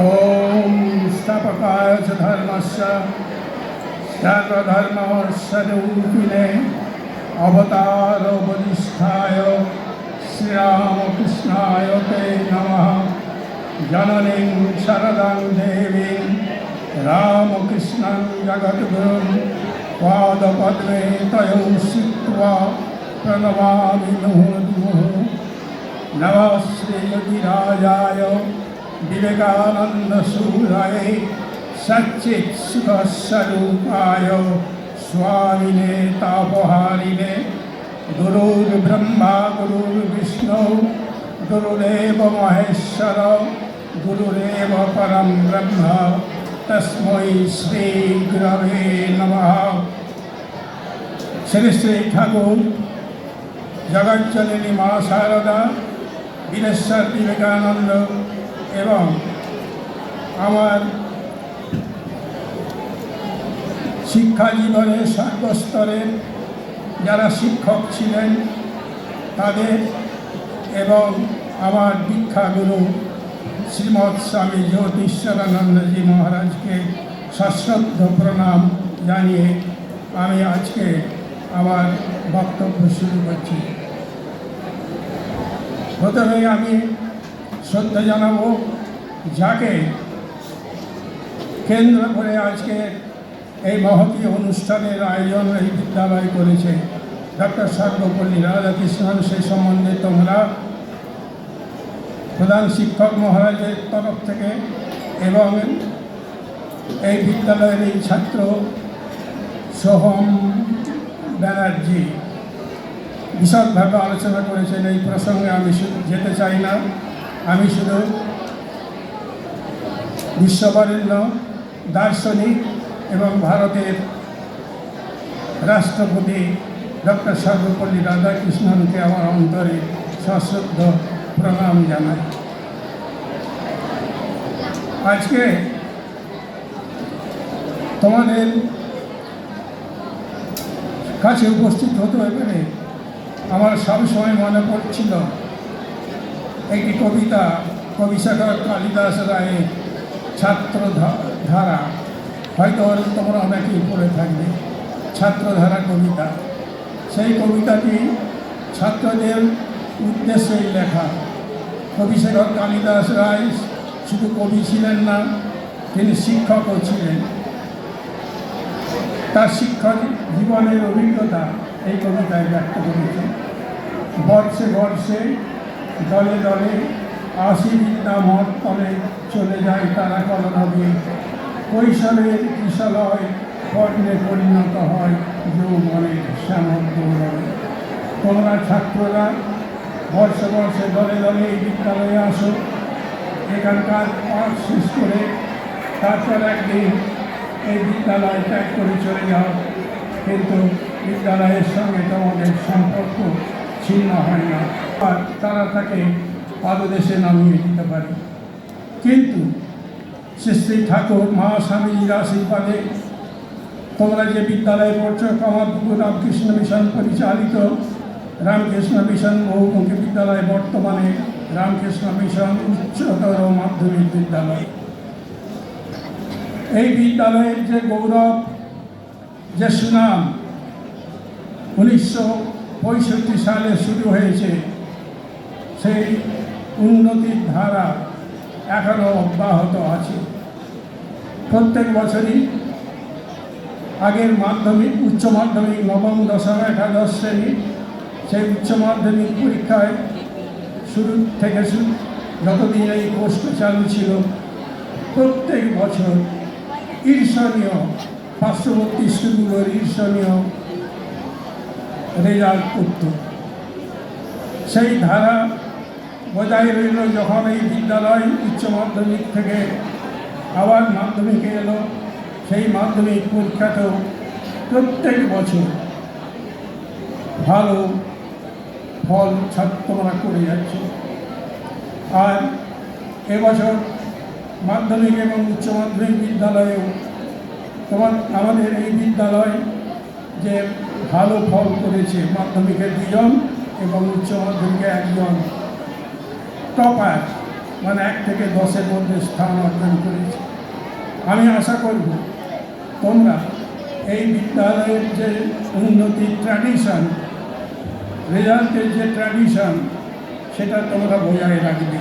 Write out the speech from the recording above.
ॐ स्थापकाय च धर्मस्य सर्वधर्मस्वरूपिणे अवतारवरिष्ठाय श्रीरामकृष्णाय ते नमः जननीं शरदं देवीं रामकृष्णं जगद्गुरुं पादपद्मे तयोः स्थित्वा प्रणमामि मुहुर्मुहुः नमः श्रीयतिराजाय विवेकानन्दसूराय सच्चित्सुखस्वरूपाय स्वामिने तापहारिणे गुरुर्ब्रह्मा गुरुर्विष्णु गुरुरेव महेश्वर गुरुरेव परं ब्रह्म तस्मै श्रीगुरवे नमः শ্রী শ্রী ঠাকুর জগজ্জননী মা শারদা বীরেশ্বর বিবেকানন্দ এবং আমার শিক্ষা জীবনের সর্বস্তরের যারা শিক্ষক ছিলেন তাদের এবং আমার দীক্ষাগুরু শ্রীমৎ স্বামী জ্যোতিশ্বরানন্দজি মহারাজকে সশ্রদ্ধ প্রণাম জানিয়ে আমি আজকে আমার বক্তব্য শুরু করছি। প্রথমে আমি শ্রদ্ধা জানাব, যাকে কেন্দ্র করে আজকে এই মহতী অনুষ্ঠানের আয়োজন এই বিদ্যালয় করেছে। ডক্টর সর্বপল্লী রাধাকৃষ্ণন, সেই সম্বন্ধে তোমরা প্রধান শিক্ষক মহারাজের তরফ থেকে এবং এই বিদ্যালয়ের এই ছাত্র সোহম ব্যানার্জি বিশদভাবে আলোচনা করেছেন। এই প্রসঙ্গে আমি যেতে চাই না। আমি শুধু বিশ্ববরেণ্য দার্শনিক এবং ভারতের রাষ্ট্রপতি ডক্টর সর্বপল্লী রাধাকৃষ্ণনকে আমার অন্তরে সশ্রদ্ধ প্রণাম জানাই। আজকে তোমাদের কাছে উপস্থিত হতে পারে আমার সবসময় মনে পড়ছিল একটি কবিতা কবিসাগর কালিদাস রায়ের ছাত্র ধা- ধারা হয়তো তোমরা অনেকেই পড়ে থাকবে। ছাত্রধারা কবিতা। সেই কবিতাটি ছাত্রদের উদ্দেশ্যেই লেখা। কবিশেখর কালিদাস রায় শুধু কবি ছিলেন না, তিনি শিক্ষকও ছিলেন। তার শিক্ষক জীবনের অভিজ্ঞতা এই কবিতায় ব্যক্ত করেছে বর্ষে বর্ষে দলে দলে আশি বিদ্যা মঠ তলে চলে যায় তারা কলনবে কৈশোরের কিশলয় কর্ণে পরিণত হয় যৌবনের শ্যামল তোমরা ছাত্ররা বর্ষে বর্ষে দলে দলে এই বিদ্যালয়ে আসো। এখানকার পাঠ শেষ করে তারপর একদিন এই বিদ্যালয় ত্যাগ করে চলে যাও। কিন্তু বিদ্যালয়ের সঙ্গে তোমাদের সম্পর্ক ছিন্ন হয় না, আর তারা তাকে পাদদেশে নামিয়ে দিতে পারে। কিন্তু শ্রী শ্রী ঠাকুর মা স্বামীজির আশীর্বাদে তোমরা যে বিদ্যালয়ে পড়ছো কামারপুকুর রামকৃষ্ণ মিশন পরিচালিত রামকৃষ্ণ মিশন বহুমুখী বিদ্যালয়, বর্তমানে রামকৃষ্ণ মিশন উচ্চতর মাধ্যমিক বিদ্যালয়। এই বিদ্যালয়ের যে গৌরব, যে সুনাম, উনিশশো পঁয়ষট্টি সালে শুরু হয়েছে সেই উন্নতির ধারা এখনও অব্যাহত আছে। প্রত্যেক বছরই আগের মাধ্যমিক, উচ্চ মাধ্যমিক, নবম, দশম, একাদশ শ্রেণি সেই উচ্চ মাধ্যমিক পরীক্ষায় শুরু থেকে শুরু যতদিন এই কোর্সটা চালু ছিল, প্রত্যেক বছর ঈর্ষণীয়, পার্শ্ববর্তী স্কুলগুলোর ঈর্ষণীয় রেজাল্ট করত সেই ধারা বজায় রইল যখন এই বিদ্যালয় উচ্চ মাধ্যমিক থেকে আবার মাধ্যমিকে এলো। সেই মাধ্যমিক পরীক্ষাতেও প্রত্যেক বছর ভালো ফল ছাত্ররা করে যাচ্ছে। আর এবছর মাধ্যমিক এবং উচ্চ মাধ্যমিক বিদ্যালয়েও তোমার আমাদের এই বিদ্যালয় যে ভালো ফল করেছে মাধ্যমিকে দুজন এবং উচ্চ মাধ্যমিকে একজন। টপার মানে এক থেকে দশের মধ্যে স্থান অর্জন করেছে। আমি আশা করব তোমরা এই বিদ্যালয়ের যে উন্নতির ট্র্যাডিশন রেজাল্টের যে ট্র্যাডিশন সেটা তোমরা বজায় রাখবে।